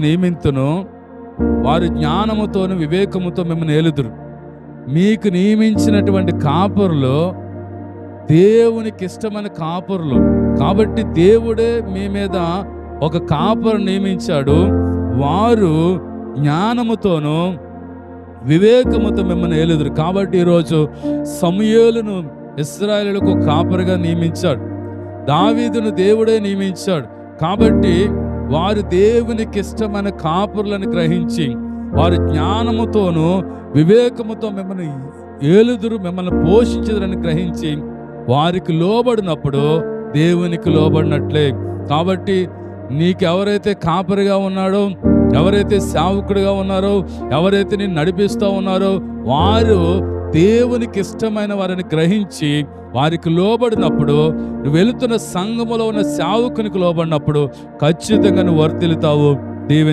నియమింతును వారు జ్ఞానముతోను వివేకముతో మిమ్మల్ని ఏలుదురు. మీకు నియమించినటువంటి కాపురులు దేవునికి ఇష్టమైన కాపురులు. కాబట్టి దేవుడే మీ మీద ఒక కాపురు నియమించాడు. వారు జ్ఞానముతోను వివేకముతో మిమ్మల్ని ఏలుదురు. కాబట్టి ఈరోజు సమయలను ఇస్రాయలకు కాపరిగా నియమించాడు. దావీదును దేవుడే నియమించాడు. కాబట్టి వారు దేవునికి ఇష్టమైన కాపురులను గ్రహించి వారు జ్ఞానముతోను వివేకముతో మిమ్మల్ని ఏలుదురు మిమ్మల్ని పోషించదురని గ్రహించి వారికి లోబడినప్పుడు దేవునికి లోబడినట్లే. కాబట్టి నీకు ఎవరైతే కాపరిగా ఉన్నాడో ఎవరైతే సేవకుడిగా ఉన్నారో ఎవరైతే నేను నడిపిస్తూ ఉన్నారో వారు దేవునికి ఇష్టమైన వారిని గ్రహించి వారికి లోబడినప్పుడు నువ్వు వెళుతున్న సంఘములో ఉన్న సేవకునికి లోబడినప్పుడు ఖచ్చితంగా నువ్వు వర్తిల్తావు దేవుని